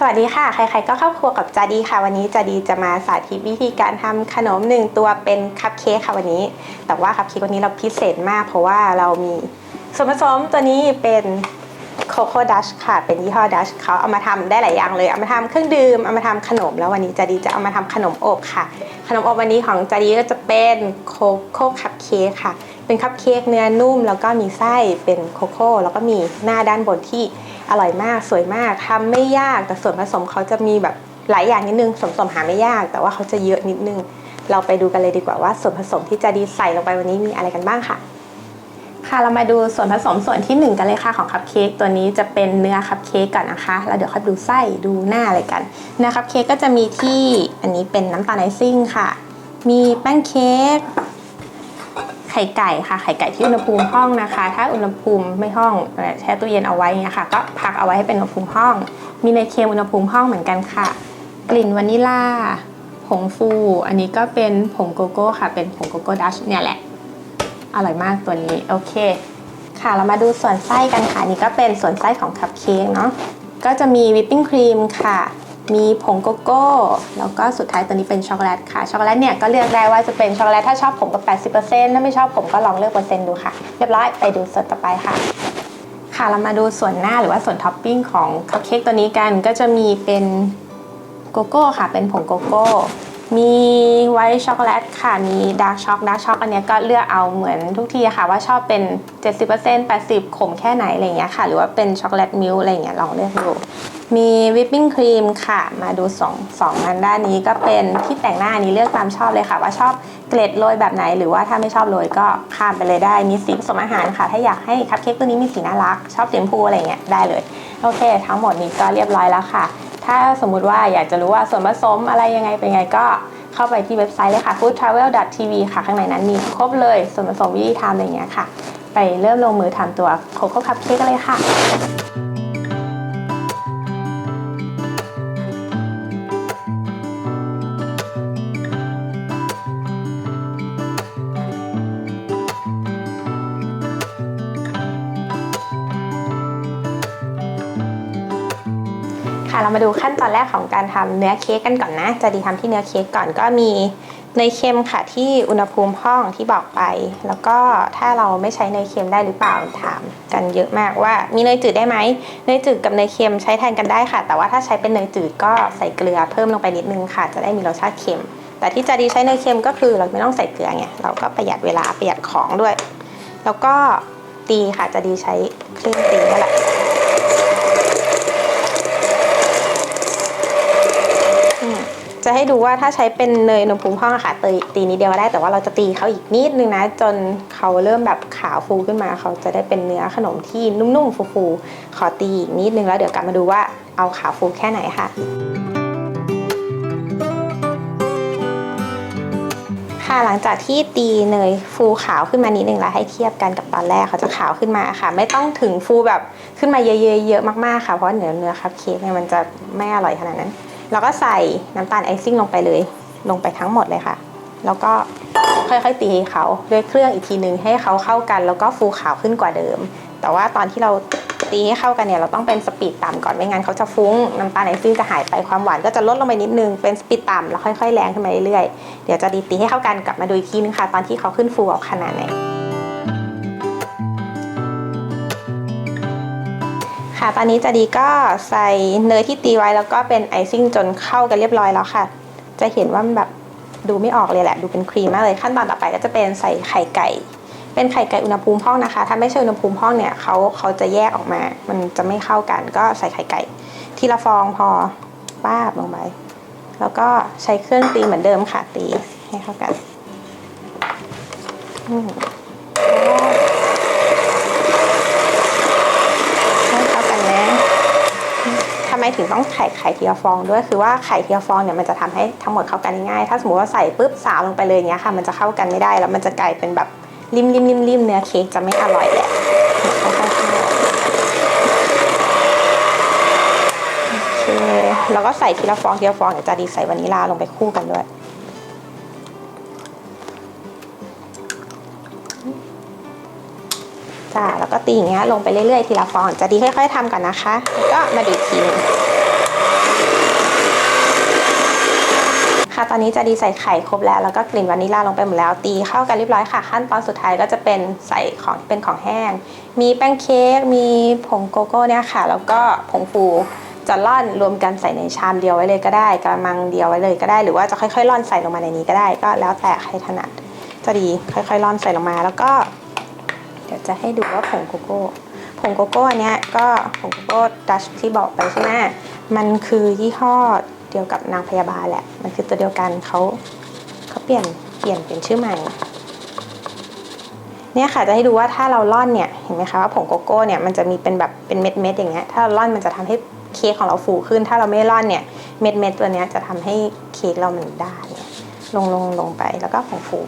สวัสดีค่ะ ใครๆก็เข้าครัวกับจาดีค่ะ วันนี้จาดีจะมาสาธิตวิธีการทำขนมหนึ่งตัวเป็นคัพเค้กค่ะวันนี้ แต่ว่าคัพเค้กวันนี้เราพิเศษมาก เพราะว่าเรามีส่วนผสมตัวนี้เป็นโคโค่ดัชค่ะ เป็นยี่ห้อดัชเขาเอามาทำได้หลายอย่างเลย เอามาทำเครื่องดื่ม เอามาทำขนม แล้ววันนี้จาดีจะเอามาทำขนมอบค่ะ ขนมอบวันนี้ของจาดีก็จะเป็นโคโค่คัพเค้กค่ะ เป็นคัพเค้กเนื้อนุ่ม แล้วก็มีไส้เป็นโคโค่แล้วก็มีหน้าด้านบนที่อร่อยมากสวยมากทำไม่ยากแต่ส่วนผสมเขาจะมีแบบหลายอย่างนิดนึงสมสมหาไม่ยาก แต่ว่าเขาจะเยอะนิดนึง เราไปดูกันเลยดีกว่าว่า ส่วนผสมที่จะดีใส่ลงไปวันนี้มีอะไรกันบ้างค่ะ ค่ะเรามาดูส่วนผสมส่วนที่ 1 กันเลยค่ะของคัพเค้กตัวนี้จะเป็นเนื้อคัพเค้กก่อนนะคะแล้วเดี๋ยวค่อยดูไส้ดูหน้าอะไรกันเนื้อคัพเค้กก็จะมีที่อันนี้เป็นน้ำตาลไอซิ่งค่ะ มีแป้งเค้ก ข่ไก่ค่ะไข่ไก่ที่อุณหภูมิห้องนะคะ ถ้าอุณหภูมิไม่ห้องแช่ตู้เย็นเอาไว้เงี้ยค่ะ ก็พักเอาไว้ให้เป็นอุณหภูมิห้อง มีเนเค็มอุณหภูมิห้องเหมือนกันค่ะ กลิ่นวานิลาผงฟู อันนี้ก็เป็นผงโกโก้ค่ะ เป็นผงโกโก้ดัชเนี่ยแหละ อร่อยมากตัวนี้ โอเค ค่ะ เรามาดูส่วนไส้กันค่ะ นี่ก็เป็นส่วนไส้ของคัพเค้กเนาะ ก็จะมีวิปปิ้งครีมค่ะ มีผงโกโก้ แล้วก็สุดท้ายตัวนี้เป็นช็อกโกแลตค่ะ ช็อกโกแลตเนี่ยก็เลือกได้ว่าจะเป็นช็อกโกแลตถ้าชอบผมก็80%ถ้าไม่ชอบผมก็ลองเลือกเปอร์เซ็นต์ดูค่ะ เรียบร้อยไปดูส่วนต่อไปค่ะค่ะเรามาดูส่วนหน้าหรือว่าส่วนท็อปปิ้งของคัพเค้กตัวนี้กันก็จะมีเป็นโกโก้ค่ะ เป็นผงโกโก้ มีไวท์ช็อกโกแลตค่ะ มีดาร์กช็อกดาร์กช็อกอันนี้ก็เลือกเอาเหมือนทุกทีค่ะ ว่าชอบเป็น 70% 80 ขมแค่ไหนอะไรเงี้ยค่ะ หรือว่าเป็นช็อกโกแลตมิลค์อะไรเงี้ยลองเลือกดู มีวิปปิ้งครีมค่ะ มาดูสองสองอันด้านนี้ก็เป็นที่แต่งหน้าอันนี้เลือกตามชอบเลยค่ะ ว่าชอบเกล็ดโรยแบบไหน หรือว่าถ้าไม่ชอบโรยก็ข้ามไปเลยได้ มีสีผสมอาหารค่ะ ถ้าอยากให้คัพเค้กตัวนี้มีสีน่ารัก ชอบสีชมพูอะไรเงี้ยได้เลย โอเค ทั้งหมดนี้ก็เรียบร้อยแล้วค่ะ ถ้าสมมุติว่าอยากจะรู้ว่าส่วนผสมอะไรยังไงเป็นไงก็เข้าไปที่เว็บไซต์เลยค่ะ foodtravel.tv ค่ะ ข้างในนั้นมีครบเลยส่วนผสมวิธีทำอะไรอย่างเงี้ยค่ะ ไปเริ่มลงมือทำตัวโคโค่คัพเค้กกันเลยค่ะ ค่ะเรามาดูขั้นตอนแรกของการทำเนื้อเค้กกันก่อนนะ จะดีทำที่เนื้อเค้กก่อนก็มีเนยเค็มค่ะที่อุณหภูมิห้องที่บอกไป แล้วก็ถ้าเราไม่ใช้เนยเค็มได้หรือเปล่าถามกันเยอะมากว่ามีเนยจืดได้ไหมเนยจืดกับเนยเค็มใช้แทนกันได้ค่ะ แต่ว่าถ้าใช้เป็นเนยจืดก็ใส่เกลือเพิ่มลงไปนิดนึงค่ะ จะได้มีรสชาติเค็ม แต่ที่จะดีใช้เนยเค็มก็คือเราไม่ต้องใส่เกลือไงเราก็ประหยัดเวลาประหยัดของด้วย แล้วก็ตีค่ะจะดีใช้เครื่องตีนี่แหละ จะ ให้ดูว่าถ้าใช้เป็นเนยนมพุงห้องอะค่ะตีตีนิดเดียวได้ แต่ว่าเราจะตีเขาอีกนิดนึงนะ จนเขาเริ่มแบบขาวฟูขึ้นมา เขาจะได้เป็นเนื้อขนมที่นุ่มๆฟูๆขอตีอีกนิดนึงแล้วเดี๋ยวกลับมาดูว่าเอาขาวฟูแค่ไหนค่ะค่ะหลังจากที่ตีเนยฟูขาวขึ้นมานิดนึงแล้วให้เทียบกันกับตอนแรกเขาจะขาวขึ้นมาค่ะ ไม่ต้องถึงฟูแบบขึ้นมาเยอะๆเยอะมากๆค่ะเพราะเนื้อเนื้อคัพเค้กเนี่ยมันจะไม่อร่อยขนาดนั้น แล้วก็ใส่น้ำตาลไอซิ่งลงไปเลย ลงไปทั้งหมดเลยค่ะ แล้วก็ค่อยๆตีเขาด้วยเครื่องอีกทีนึงให้เขาเข้ากัน แล้วก็ฟูขาวขึ้นกว่าเดิม แต่ว่าตอนที่เราตีให้เข้ากันเนี่ยเราต้องเป็นสปีดต่ำก่อนไม่งั้นเขาจะฟุ้งน้ำตาลไอซิ่งจะหายไปความหวานก็จะลดลงไปนิดนึงเป็นสปีดต่ำแล้วค่อยๆแรงขึ้นมาเรื่อยๆเดี๋ยวจะดีตีให้เข้ากันกลับมาดูอีกทีนึงค่ะ ตอนที่เขาขึ้นฟูออกขนาดไหน ค่ะตอนนี้จะดีก็ใส่เนยที่ตีไว้แล้วก็เป็นไอซิ่งจนเข้ากันเรียบร้อยแล้วค่ะ จะเห็นว่ามันแบบดูไม่ออกเลยแหละ ดูเป็นครีมมากเลยขั้นตอนต่อไปก็จะเป็นใส่ไข่ไก่ เป็นไข่ไก่อุณหภูมิห้องนะคะ ถ้าไม่ใช่อุณหภูมิห้องเนี่ยเขาเขาจะแยกออกมา มันจะไม่เข้ากัน ก็ใส่ไข่ไก่ ทีละฟองพอป้าบลงไปแล้วก็ใช้เครื่องตีเหมือนเดิมค่ะตีให้เข้ากันอืม ให้เข้ากันนะทำไม ถึงต้องไข่ไข่ทีละฟองด้วยคือว่าไข่ทีละฟองเนี่ยมันจะทำให้ทั้งหมดเข้ากันง่ายถ้าสมมติว่าใส่ปุ๊บสาวลงไปเลยเนี้ยค่ะ มันจะเข้ากันไม่ได้แล้วมันจะกลายเป็นแบบริมริมริมริมเนื้อเค้กจะไม่อร่อยแหละโอเคแล้วก็ใส่ทีละฟองทีละฟองเดี๋ยวจะดีใส่วานิลาลงไปคู่กันด้วย จ้าแล้วก็ตีอย่างเงี้ยลงไปเรื่อยๆทีละฟองจะดีค่อยๆทำก่อนนะคะก็มาดูทีค่ะตอนนี้จะดีใส่ไข่ครบแล้วแล้วก็กลิ่นวานิลลาลงไปหมดแล้วตีเข้ากันเรียบร้อยค่ะ ขั้นตอนสุดท้ายก็จะเป็นใส่ของเป็นของแห้ง มีแป้งเค้กมีผงโกโก้เนี่ยค่ะ แล้วก็ผงฟูจะล่อนรวมกันใส่ในชามเดียวไว้เลยก็ได้กระมังเดียวไว้เลยก็ได้ หรือว่าจะค่อยๆล่อนใส่ลงมาในนี้ก็ได้ ก็แล้วแต่ใครถนัดจะดีค่อยๆล่อนใส่ลงมา แล้วก็ จะให้ดูว่าผงโกโก้ผงโกโก้อันเนี้ยก็ผงโกโก้ดัชที่บอกไปใช่ไหมมันคือยี่ห้อเดียวกับนางพยาบาลแหละ มันคือตัวเดียวกันเขาเขาเปลี่ยนเปลี่ยนเป็นชื่อใหม่ เนี่ยค่ะจะให้ดูว่าถ้าเราล่อนเนี่ยเห็นไหมคะว่าผงโกโก้เนี่ยมันจะมีเป็นแบบเป็นเม็ดเม็ดๆอย่างเงี้ยถ้าเราล่อนมันจะทำให้เค้กของเราฟูขึ้น ถ้าเราไม่ล่อนเนี่ยเม็ดเม็ดๆตัวเนี้ยจะทำให้เค้กเรามันด้านลงลงลงไปแล้วก็ผงฟู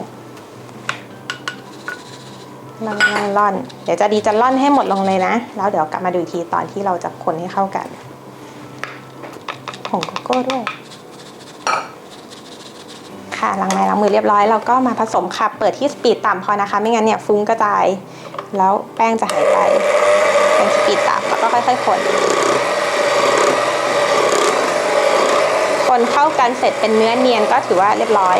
ล่อนล่อนล่อนเดี๋ยวจะดีจะล่อนให้หมดลงเลยนะ แล้วเดี๋ยวกลับมาดูอีกทีตอนที่เราจะคนให้เข้ากันผงโกโก้ด้วย ค่ะล้างไม้ล้างมือเรียบร้อยเราก็มาผสมค่ะ เปิดที่สปีดต่ำพอนะคะ ไม่งั้นเนี่ยฟุ้งกระจาย แล้วแป้งจะหายไป เป็นสปีดต่ำแล้วก็ค่อยๆคน คนเข้ากันเสร็จเป็นเนื้อเนียนก็ถือว่าเรียบร้อย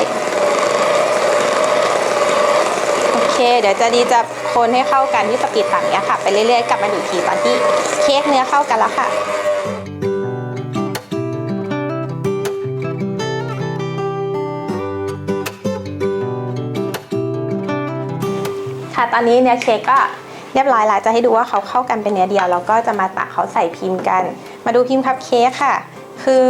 โอ เคเดี๋ยวจะดีจะคนให้เข้ากันที่สปีดต่ำเนี้ยค่ะ ไปเรื่อยๆกลับมาดูอีกทีตอนที่เค้กเนื้อเข้ากันแล้วค่ะค่ะตอนนี้เนื้อเค้กก็เรียบร้อยแล้วจะให้ดูว่าเขาเข้ากันเป็นเนื้อเดียวแล้วก็จะมาตักเขาใส่พิมพ์กัน มาดูพิมพ์คัพเค้กค่ะ คือ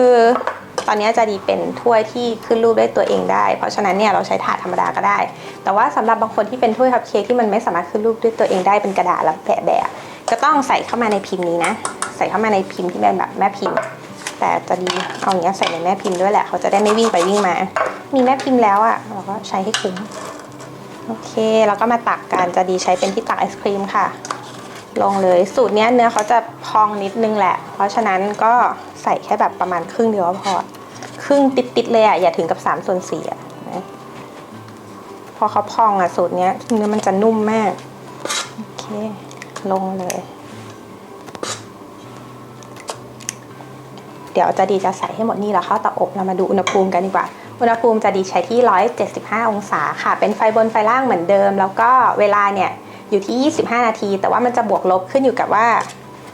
ตอนนี้จะดีเป็นถ้วยที่ขึ้นรูปด้วยตัวเองได้ เพราะฉะนั้นเนี่ยเราใช้ถาดธรรมดาก็ได้ แต่ว่าสำหรับบางคนที่เป็นถ้วยคัพเค้กที่มันไม่สามารถขึ้นรูปด้วยตัวเองได้เป็นกระดาษแล้วแปะแบบก็ต้องใส่เข้ามาในพิมพ์นี้นะ ใส่เข้ามาในพิมพ์ที่เป็นแบบแม่พิมพ์ แต่จะดีเอาอย่างเงี้ยใส่ในแม่พิมพ์ด้วยแหละเขาจะได้ไม่วิ่งไปวิ่งมา มีแม่พิมพ์แล้วอะเราก็ใช้ให้คุ้มโอเคแล้วก็มาตักกันจะดีใช้เป็นที่ตักไอศครีมค่ะ ลงเลยสูตรเนี้ยเนื้อเขาจะพองนิดนึงแหละ เพราะฉะนั้นก็ใส่แค่แบบประมาณครึ่งเดียวพอ รึ่งติดๆเลยอะอย่าถึงกับ3ส่วน4อะนะพอเขาพองอะสูตรเนี้ยเนื้อมันจะนุ่มมาก โอเค ลงเลย เดี๋ยวจะดีจะใส่ให้หมดนี่แล้วเข้าเตาอบเรามาดูอุณหภูมิกันดีกว่า อุณหภูมิจะดีใช้ที่ 175 องศาค่ะ เป็นไฟบนไฟล่างเหมือนเดิม แล้วก็เวลาเนี่ยอยู่ที่ 25 นาที แต่ว่ามันจะบวกลบขึ้นอยู่กับว่า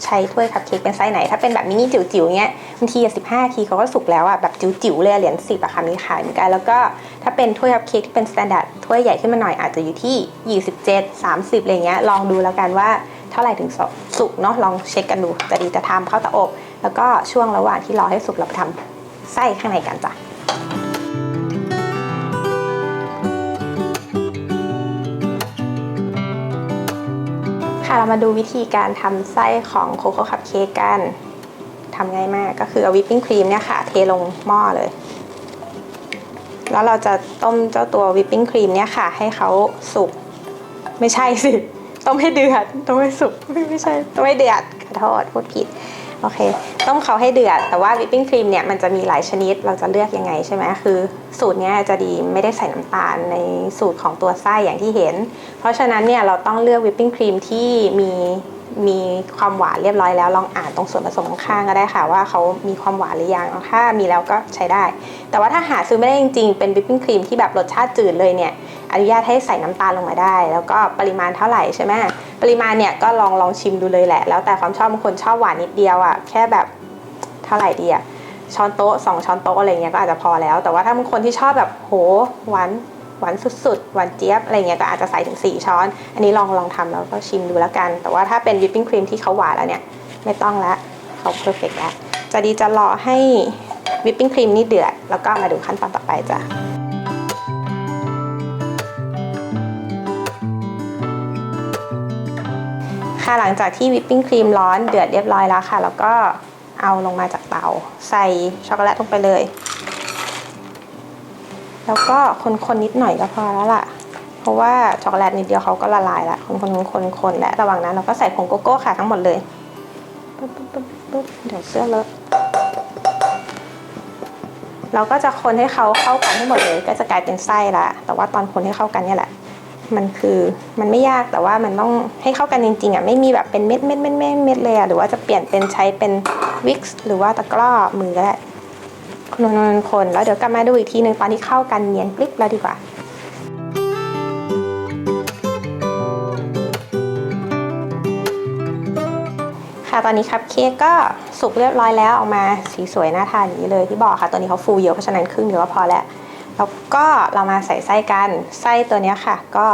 ใช้ถ้วยคัพเค้กเป็นไซส์ไหน ถ้าเป็นแบบมินิจิ๋วๆเงี้ยบางทีอะ15นาทีเขาก็สุกแล้วอะแบบจิ๋วๆเลยเหรียญ10อะค่ะมีขายเหมือนกันแล้วก็ถ้าเป็นถ้วยคัพเค้กที่เป็นสแตนดาร์ดถ้วยใหญ่ขึ้นมาหน่อยอาจจะอยู่ที่27 30อะไรเงี้ยลองดูแล้วกันว่าเท่าไหร่ถึงสุกเนาะลองเช็คกันดูจะดีจะทำเข้าเตาอบ แล้วก็ช่วงระหว่างที่รอให้สุกเราไปทำไส้ข้างในกันจ้ะ เรามาดูวิธีการทำไส้ของโคโค่คัพเค้กกันทำง่ายมากก็คือเอาวิปปิ้งครีมเนี่ยค่ะ เทลงหม้อเลย แล้วเราจะต้มเจ้าตัววิปปิ้งครีมเนี่ยค่ะ ให้เขาสุก ไม่ใช่สิ ต้มให้เดือด ต้มให้สุก ไม่ไม่ใช่ ต้มให้เดือดขอโทษพูดผิด โอเค ต้มเขาให้เดือด แต่ว่าวิปปิ้งครีมเนี่ยมันจะมีหลายชนิด เราจะเลือกยังไงใช่ไหมคือ สูตรเนี้ยจะดีไม่ได้ใส่น้ำตาลในสูตรของตัวไส้อย่างที่เห็น เพราะฉะนั้นเนี่ยเราต้องเลือกวิปปิ้งครีมที่มีมีความหวานเรียบร้อยแล้วลองอ่านตรงส่วนผสมข้างก็ได้ค่ะ ว่าเขามีความหวานหรือยังถ้ามีแล้วก็ใช้ได้ แต่ว่าถ้าหาซื้อไม่ได้จริงๆ เป็นวิปปิ้งครีมที่แบบรสชาติจืดเลยเนี่ยอนุญาตให้ใส่น้ำตาลลงมาได้ แล้วก็ปริมาณเท่าไหร่ใช่ไหม ปริมาณเนี่ยก็ลองลองชิมดูเลยแหละ แล้วแต่ความชอบบางคนชอบหวานนิดเดียวอะแค่แบบเท่าไหร่ดีอะช้อนโต๊ะสองช้อนโต๊ะอะไรเงี้ยก็อาจจะพอแล้ว แต่ว่าถ้าบางคนที่ชอบแบบโหหวานหวานสุดๆหวานเจี๊ยบอะไรเงี้ยก็อาจจะใส่ถึง 4 ช้อน อันนี้ลองลองทำแล้วก็ชิมดูแล้วกัน แต่ว่าถ้าเป็นวิปปิ้งครีมที่เขาหวานแล้วเนี่ยไม่ต้องละเขาเพอร์เฟกแล้วจะดีจะรอให้วิปปิ้งครีมนี่เดือด แล้วก็มาดูขั้นตอนต่อไปจ้ะ ค่ะหลังจากที่วิปปิ้งครีมร้อนเดือดเรียบร้อยแล้วค่ะ แล้วก็เอาลงมาจากเตา ใส่ช็อกโกแลตลงไปเลย แล้วก็คนๆนิดหน่อยก็พอแล้วล่ะ เพราะว่าช็อกโกแลตนิดเดียวเขาก็ละลายละคนๆคนๆคนๆและระหว่างนั้นเราก็ใส่ผงโกโก้ค่ะทั้งหมดเลยปึ๊บปึ๊บปึ๊บปึ๊บเดี๋ยวเสื้อเลอะเราก็จะคนให้เขาเข้ากันให้หมดเลย ก็จะกลายเป็นไส้ละแต่ว่าตอนคนให้เข้ากันเนี่ยแหละ มันคือมันไม่ยากแต่ว่ามันต้องให้เข้ากันจริงๆอะไม่มีแบบเป็นเม็ดเม็ดเม็ดเม็ดเม็ดเลยอะหรือว่าจะเปลี่ยนเป็นใช้เป็นวิกซ์หรือว่าตะกร้อมือก็ได้คนๆคนแล้วเดี๋ยวกลับมาดูอีกทีหนึ่งตอนที่เข้ากันเนียนกริบแล้วดีกว่าค่ะตอนนี้คัพเค้กก็สุกเรียบร้อยแล้วออกมาสีสวยน่าทานอย่างนี้เลยที่บอกค่ะตัวนี้เขาฟูเยอะเพราะฉะนั้นครึ่งเดียวก็พอแล้ว แล้วก็เรามาใส่ไส้กันไส้ตัวนี้ค่ะก็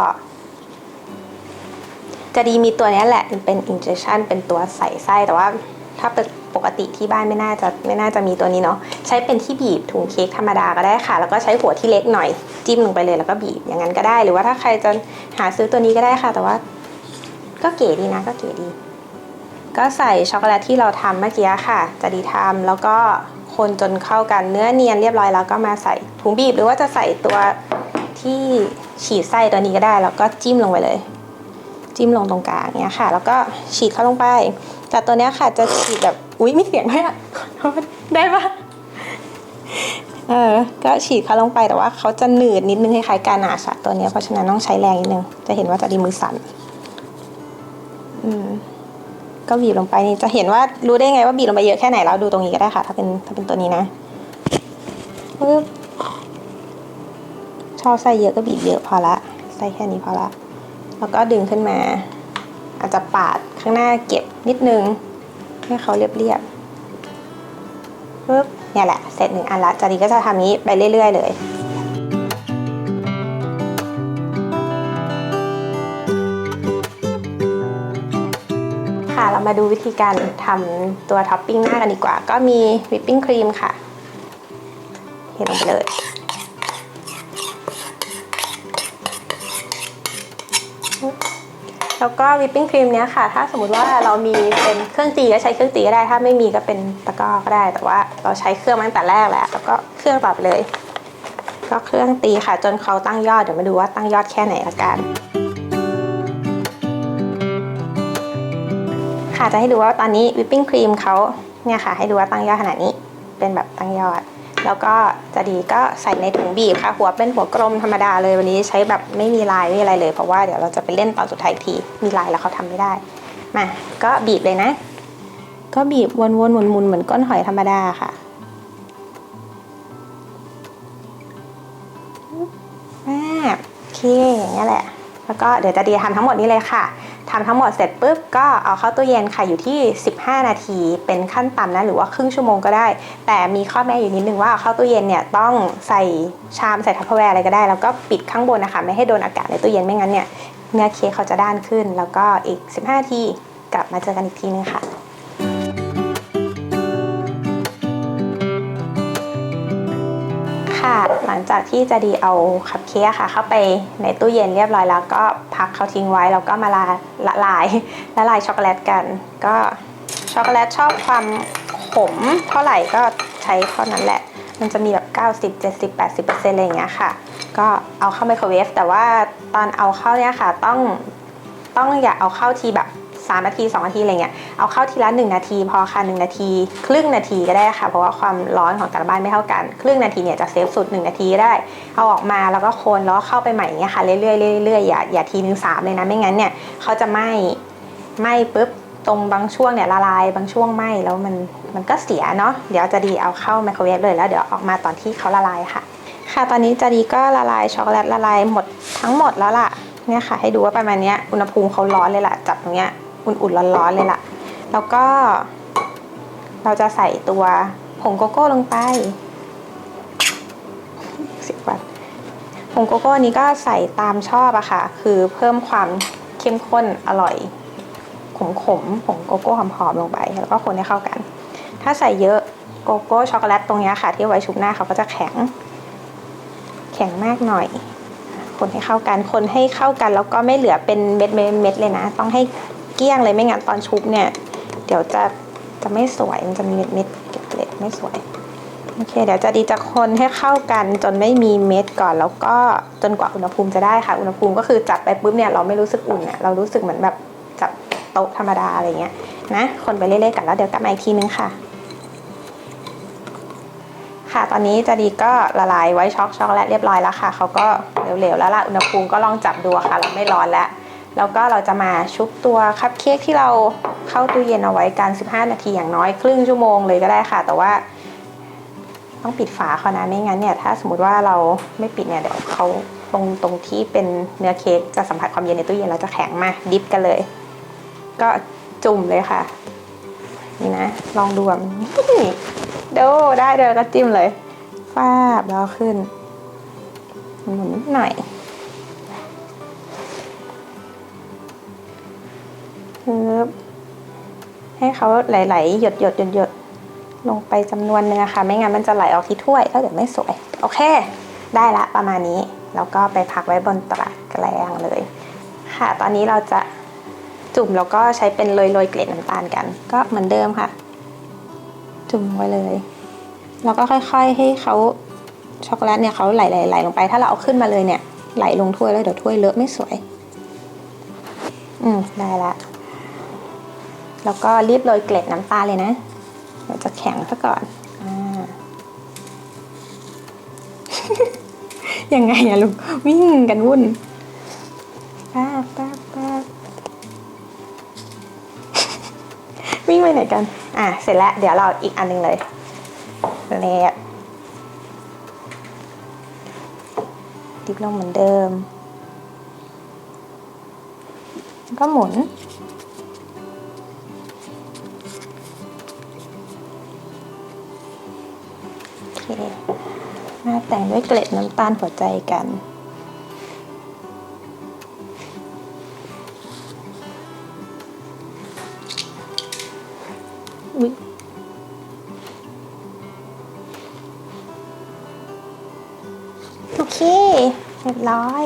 จะดีมีตัวนี้แหละเป็น injection เป็นตัวใส่ไส้แต่ว่าถ้าเป็นปกติที่บ้านไม่น่าจะไม่น่าจะมีตัวนี้เนาะใช้เป็นที่บีบถุงเค้กธรรมดาก็ได้ค่ะ แล้วก็ใช้หัวที่เล็กหน่อยจิ้มลงไปเลยแล้วก็บีบอย่างนั้นก็ได้ หรือว่าถ้าใครจะหาซื้อตัวนี้ก็ได้ค่ะ แต่ว่า ก็เก๋ดีนะก็เก๋ดี ก็ใส่ช็อกโกแลตที่เราทำเมื่อกี้ค่ะ จะดีทำแล้วก็ คนจนเข้ากันเนื้อเนียนเรียบร้อยแล้วก็มาใส่ถุงบีบหรือว่าจะใส่ตัวที่ฉีดไส้ตัวนี้ก็ได้ แล้วก็จิ้มลงไปเลย จิ้มลงตรงกลางเนี้ยค่ะ แล้วก็ฉีดเข้าลงไป แต่ตัวเนี้ยค่ะจะฉีดแบบอุ้ยมีเสียงไหมอะได้ปะเออก็ฉีดเข้าลงไปแต่ว่าเขาจะหนืดนิดนึงคล้ายๆการหนาชัดตัวเนี้ยเพราะฉะนั้นต้องใช้แรงนิดนึง จะเห็นว่าจะดีมือสั่นอืม ก็บีบลงไปนี่จะเห็นว่ารู้ได้ไงว่าบีบลงไปเยอะแค่ไหนแล้วดูตรงนี้ก็ได้ค่ะ ถ้าเป็นถ้าเป็นตัวนี้นะปึ๊บชอบใส่เยอะก็บีบเยอะพอละ ใส่แค่นี้พอละ แล้วก็ดึงขึ้นมา อาจจะปาดข้างหน้าเก็บนิดนึง ให้เขาเรียบๆปึ๊บเนี่ยแหละ เสร็จหนึ่งอันละจากนี้ก็จะทำนี้ไปเรื่อย ๆ เลย มาดูวิธีการทำตัวท็อปปิ้งหน้ากันดีกว่า ก็มีวิปปิ้งครีมค่ะเทลงไปเลยแล้วก็วิปปิ้งครีมเนี้ยค่ะ ถ้าสมมติว่าเรามีเป็นเครื่องตีก็ใช้เครื่องตีก็ได้ ถ้าไม่มีก็เป็นตะกร้อก็ได้ แต่ว่าเราใช้เครื่องตั้งแต่แรกแล้ว แล้วก็เครื่องต่อไปเลย ก็เครื่องตีค่ะจนเขาตั้งยอด เดี๋ยวมาดูว่าตั้งยอดแค่ไหนละกัน ค่ะ จะให้ดูว่าตอนนี้วิปปิ้งครีมเขาเนี่ยค่ะ ให้ดูว่าตั้งยอดขนาดนี้ เป็นแบบตั้งยอด แล้วก็จะดีก็ใส่ในถุงบีบค่ะ หัวเป็นหัวกลมธรรมดาเลยวันนี้ใช้แบบไม่มีลายไม่มีอะไรเลย เพราะว่าเดี๋ยวเราจะไปเล่นตอนสุดท้ายทีมีลายแล้วเขาทำไม่ได้ มา ก็บีบเลยนะ ก็บีบวนๆหมุนๆเหมือนก้นหอยธรรมดาค่ะอ่าโอเคอย่างนี้แหละ แล้วก็เดี๋ยวจะดีทำทั้งหมดนี้เลยค่ะ ทำทั้งหมดเสร็จปุ๊บก็เอาเข้าตู้เย็นค่ะอยู่ที่ 15 นาทีเป็นขั้นต่ำนะหรือว่าครึ่งชั่วโมงก็ได้ แต่มีข้อแม้อยู่นิดนึงว่าเอาเข้าตู้เย็นเนี่ยต้องใส่ชามใส่ทัพเปอร์แวร์อะไรก็ได้ แล้วก็ปิดข้างบนนะคะไม่ให้โดนอากาศในตู้เย็นไม่งั้นเนี่ยเนื้อเค้กเขาจะด้านขึ้น แล้วก็อีก 15 นาทีกลับมาเจอกันอีกทีนึงค่ะ หลังจากที่จะดีเอาคัพเค้กค่ะ เข้าไปในตู้เย็นเรียบร้อยแล้วก็พักเขาทิ้งไว้แล้วก็มาละละลายละลายช็อกโกแลตกัน ก็ช็อกโกแลตชอบความขมเท่าไหร่ก็ใช้เท่านั้นแหละ มันจะมีแบบ 90 70 80เปอร์เซ็นต์อะไรอย่างเงี้ยค่ะ ก็เอาเข้าไมโครเวฟแต่ว่าตอนเอาเข้าเนี่ยค่ะต้องต้องอย่าเอาเข้าทีแบบ 3 นาที 2 นาทีอะไรเงี้ยเอาเข้าทีละ 1 นาที พอค่ะ 1 นาที ครึ่งนาทีก็ได้ค่ะ เพราะว่าความร้อนของแต่ละบ้านไม่เท่ากัน ครึ่งนาทีเนี่ยจะเซฟสุด 1 นาทีได้ เอาออกมาแล้วก็คนแล้วเข้าไปใหม่เงี้ยค่ะเรื่อยๆเรื่อยๆอย่าอย่าทีนึงสามเลยนะไม่งั้นเนี่ยเขาจะไหม้ไหม้ปุ๊บตรงบางช่วงเนี่ยละลายบางช่วงไหม้แล้วมันมันก็เสียเนาะเดี๋ยวจะดีเอาเข้าไมโครเวฟเลยแล้วเดี๋ยวออกมาตอนที่เขาละลายค่ะ ค่ะตอนนี้จะดีก็ละลายช็อกโกแลตละลายหมดทั้งหมดแล้วล่ะเนี่ยค่ะให้ดูว่าประมาณเนี้อุณหภูมิเขาร้อนเลยล่ะจับตรงเนี้ย อุ่นๆร้อนๆเลยล่ะ แล้วก็ เราจะใส่ตัวผงโกโก้ลงไปสิบวัตผงโกโก้นี้ก็ใส่ตามชอบอะค่ะ คือเพิ่มความเข้มข้นอร่อย ขมๆผงโกโก้หอมๆลงไป แล้วก็คนให้เข้ากัน ถ้าใส่เยอะโกโก้ช็อกโกแลตตรงนี้ค่ะ ที่ไว้ชุบหน้าเขาก็จะแข็ง แข็งมากหน่อย คนให้เข้ากัน คนให้เข้ากัน แล้วก็ไม่เหลือเป็นเม็ดเม็ดๆเลยนะ ต้องให้ กลี้ยงเลยไม่งั้นตอนชุบเนี่ย เดี๋ยวจะจะไม่สวยมันจะมีเม็ดเม็ดเกล็ดไม่สวยโอเคเดี๋ยวจะดีจะคนให้เข้ากันจนไม่มีเม็ดก่อนแล้วก็จนกว่าอุณหภูมิจะได้ค่ะอุณหภูมิก็คือจับไปปุ๊บเนี่ยเราไม่รู้สึกอุ่นอะเรารู้สึกเหมือนแบบจับโต๊ะธรรมดาอะไรเงี้ยนะคนไปเรื่อยๆกันแล้วเดี๋ยวกลับมาอีกทีนึงค่ะ ค่ะตอนนี้จะดีก็ละลายไว้ช็อกช็อกโกแลตเรียบร้อยแล้วค่ะเขาก็เหลวๆแล้วล่ะอุณหภูมิก็ลองจับดูอะค่ะเราไม่ร้อนแล้ว แล้วก็เราจะมาชุบตัวคัพเค้กที่เราเข้าตู้เย็นเอาไว้กัน 15 นาทีอย่างน้อยครึ่งชั่วโมงเลยก็ได้ค่ะ แต่ว่า ต้องปิดฝาเขานะไม่งั้นเนี่ยถ้าสมมติว่าเราไม่ปิดเนี่ยเดี๋ยวเขาตรงตรงที่เป็นเนื้อเค้กจะสัมผัสความเย็นในตู้เย็นแล้วจะแข็งมาดิฟกันเลย ก็จุ่มเลยค่ะ นี่นะ ลองดูอะดูได้เดี๋ยวก็จิ้มเลยฟาบแล้วขึ้นหมุนนิดหน่อย เขาไหลๆหยดหยดหยดหยดลงไปจำนวนนึงอะค่ะ ไม่งั้นมันจะไหลออกที่ถ้วยแล้วเดี๋ยวไม่สวย โอเค ได้ละประมาณนี้ แล้วก็ไปพักไว้บนตราแกลงเลย ค่ะ ตอนนี้เราจะจุ่มแล้วก็ใช้เป็นโรยโรยๆเกล็ดน้ำตาลกัน ก็เหมือนเดิมค่ะ จุ่มไว้เลย แล้วก็ค่อยๆให้เขาช็อกโกแลตเนี่ยเขาไหลๆไหลลงไป ถ้าเราเอาขึ้นมาเลยเนี่ยไหลลงถ้วยแล้วเดี๋ยวถ้วยเลอะไม่สวย อืมได้ละ แล้วก็รีบโรยเกล็ดน้ำตาลเลยนะเดี๋ยวจะแข็งซะก่อนอยังไงอะลูก วิ่งกันวุ่นป้าป้าป้าวิ่งไปไหนกัน อะ เสร็จแล้ว เดี๋ยวเราอีกอันหนึงเลยเละดิบลงเหมือนเดิมแล้วก็หมุน ด้วยเกล็ดน้ำตาลหัวใจกันอุ๊ยโอเค เรียบร้อย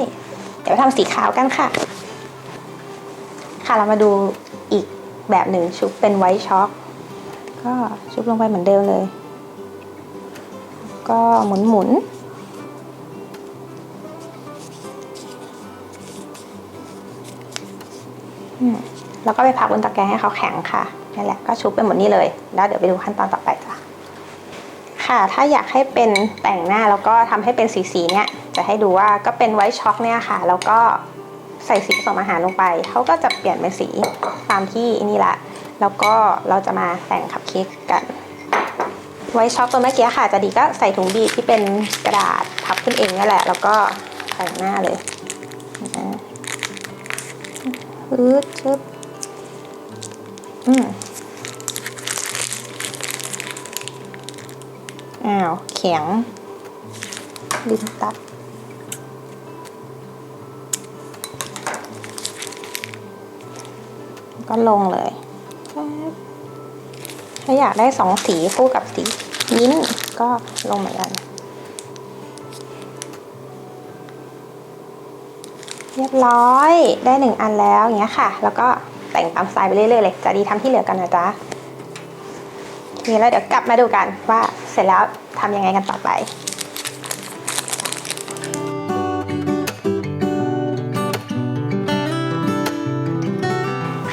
เดี๋ยวไปทำสีขาวกันค่ะ ค่ะเรามาดูอีกแบบหนึ่งชุบเป็นไวท์ช็อกก็ชุบลงไปเหมือนเดิมเลย ก็หมุนหมุน แล้วก็ไปพักบนตะแกรงให้เขาแข็งค่ะนี่แหละก็ชุบไปหมดนี่เลย แล้วเดี๋ยวไปดูขั้นตอนต่อไปจ้ะค่ะ ถ้าอยากให้เป็นแต่งหน้าแล้วก็ทำให้เป็นสีสีเนี่ยจะให้ดูว่าก็เป็นไวท์ช็อกเนี่ยค่ะ แล้วก็ใส่สีผสมอาหารลงไป เขาก็จะเปลี่ยนเป็นสีตามที่นี่แหละ แล้วก็เราจะมาแต่งคัพเค้กกัน ไวช็อกตัวเมื่อกี้ค่ะ จะดีก็ใส่ถุงบีที่เป็นกระดาษพับขึ้นเองนี่แหละ แล้วก็แต่งหน้าเลยนะฮึดชึบ อืมอ้าวแข็งลิ้นตัดก็ลงเลย ถ้าอยากได้สองสีคู่กับสีมิ้นก็ลงเหมือนกัน เรียบร้อยได้หนึ่งอันแล้วอย่างเงี้ยค่ะ แล้วก็ แต่งตามสไตล์ไปเรื่อยๆเลยจะดีทำที่เหลือกันนะจ๊ะโอเคแล้วเดี๋ยวกลับมาดูกันว่าเสร็จแล้วทำยังไงกันต่อไป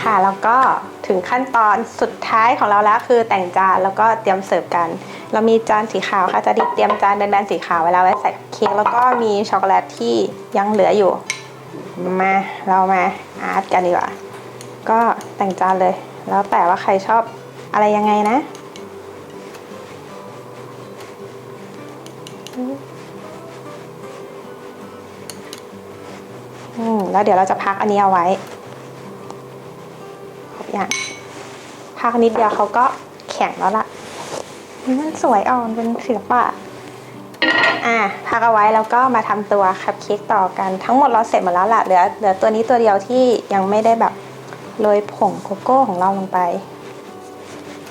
ค่ะแล้วก็ถึงขั้นตอนสุดท้ายของเราแล้วคือแต่งจานแล้วก็เตรียมเสิร์ฟกัน เรามีจานสีขาวค่ะจะดิเตรียมจานแบนๆสีขาวไว้แล้วไว้ใส่เค้กแล้วก็มีช็อกโกแลตที่ยังเหลืออยู่ มาเรามาอาร์ตกันดีกว่า ก็แต่งจานเลย แล้วแต่ว่าใครชอบอะไรยังไงนะอืมแล้วเดี๋ยวเราจะพักอันนี้เอาไว้ครบอย่างพักนิดเดียวเขาก็แข็งแล้วล่ะมันสวยอ่อนเป็นศิลปะอะพักเอาไว้แล้วก็มาทำตัวคัพเค้กต่อกันทั้งหมดเราเสร็จหมดแล้วล่ะเหลือเหลือตัวนี้ตัวเดียวที่ยังไม่ได้แบบ โรยผงโกโก้ของเราลงไป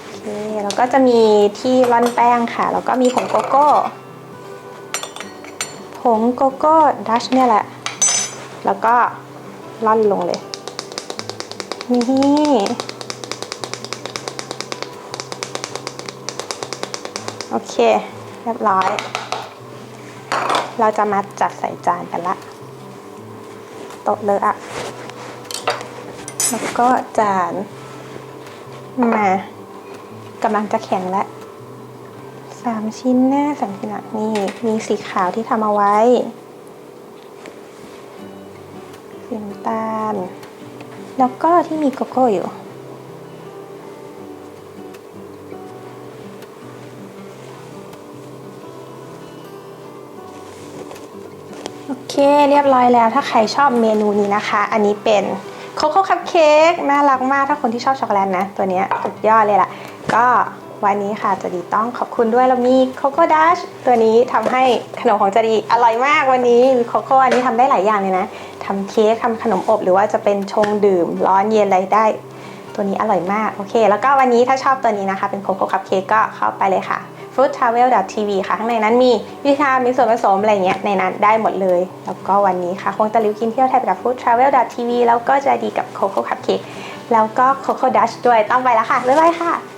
โอเคแล้วก็จะมีที่ร่อนแป้งค่ะ แล้วก็มีผงโกโก้ ผงโกโก้ดัชเนี่ยแหละ แล้วก็ร่อนลงเลย นี่โอเค เรียบร้อย เราจะมาจัดใส่จานกันละ โต๊ะเลอะอะ แล้วก็จานมากำลังจะแข็งแล้วสามชิ้นหน้สามชิ้นหลังนี่มีสีขาวที่ทำเอาไว้สีน้ำตาล แล้วก็ที่มีโกโก้อยู่ โอเคเรียบร้อยแล้วถ้าใครชอบเมนูนี้นะคะ อันนี้เป็น โคโค่คัพเค้กน่ารักมากถ้าคนที่ชอบช็อกโกแลตนะ ตัวนี้สุดยอดเลยล่ะ ก็วันนี้ค่ะจะดีต้องขอบคุณด้วยเรามีโคโค่ดัชตัวนี้ทำให้ขนมของจะดีอร่อยมากวันนี้มีโคโค่อันนี้ทำได้หลายอย่างเลยนะทำเค้กทำขนมอบหรือว่าจะเป็นชงดื่ม ร้อนเย็นอะไรได้ ตัวนี้อร่อยมากโอเค แล้วก็วันนี้ถ้าชอบตัวนี้นะคะ เป็นโคโค่คัพเค้กก็เข้าไปเลยค่ะ foodtravel.tv ค่ะ ข้างในนั้นมีวิชามีส่วนผสมอะไรเงี้ยในนั้นได้หมดเลย แล้วก็วันนี้ค่ะ คงตะลิวกินเที่ยวไทยไปกับ foodtravel.tv แล้วก็จะดีกับโคโค่คัพเค้กแล้วก็โคโค่ดัชด้วยต้องไปแล้วค่ะ บ๊ายบายค่ะ